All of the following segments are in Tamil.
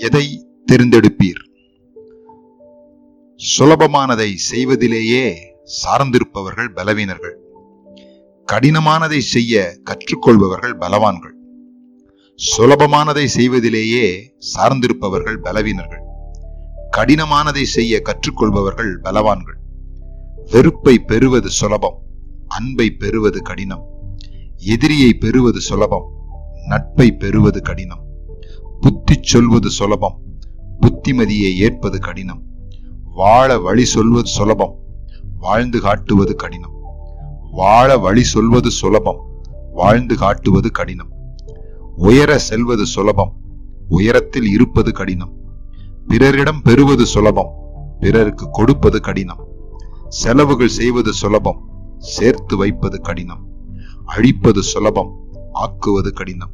எதை தேர்ந்தெடுப்பீர்? சுலபமானதை செய்வதிலேயே சார்ந்திருப்பவர்கள் பலவீனர்கள். கடினமானதை செய்ய கற்றுக்கொள்பவர்கள் பலவான்கள். சுலபமானதை செய்வதிலேயே சார்ந்திருப்பவர்கள் பலவீனர்கள். கடினமானதை செய்ய கற்றுக்கொள்பவர்கள் பலவான்கள். வெறுப்பை பெறுவது சுலபம் அன்பை பெறுவது கடினம். எதிரியை பெறுவது சுலபம் நட்பை பெறுவது கடினம். புத்தி சொல்வது சுலபம் புத்திமதியை ஏற்பது கடினம். வாழ வழி சொல்வது சுலபம் வாழ்ந்து காட்டுவது கடினம். வாழ வழி சொல்வது சுலபம் வாழ்ந்து காட்டுவது கடினம். உயர செல்வது சுலபம் உயரத்தில் இருப்பது கடினம். பிறரிடம் பெறுவது சுலபம் பிறருக்கு கொடுப்பது கடினம். செலவுகள் செய்வது சுலபம் சேர்த்து வைப்பது கடினம். அழிப்பது சுலபம் ஆக்குவது கடினம்.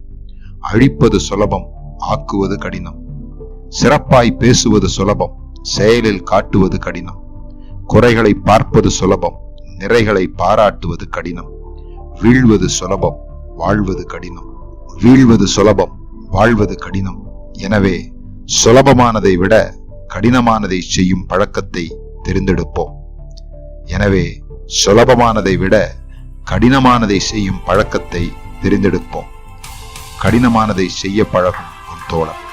அழிப்பது சுலபம் ஆக்குவது கடினம். சிறப்பாய் பேசுவது சுலபம் செயலில் காட்டுவது கடினம். குறைகளை பார்ப்பது சுலபம் நிறைகளை பாராட்டுவது கடினம். வீழ்வது சுலபம் வாழ்வது கடினம். வீழ்வது சுலபம் வாழ்வது கடினம். எனவே சுலபமானதை விட கடினமானதை செய்யும் பழக்கத்தை தெரிந்தெடுப்போம். எனவே சுலபமானதை விட கடினமானதை செய்யும் பழக்கத்தை தெரிந்தெடுப்போம். கடினமானதை செய்ய பழகும் productora.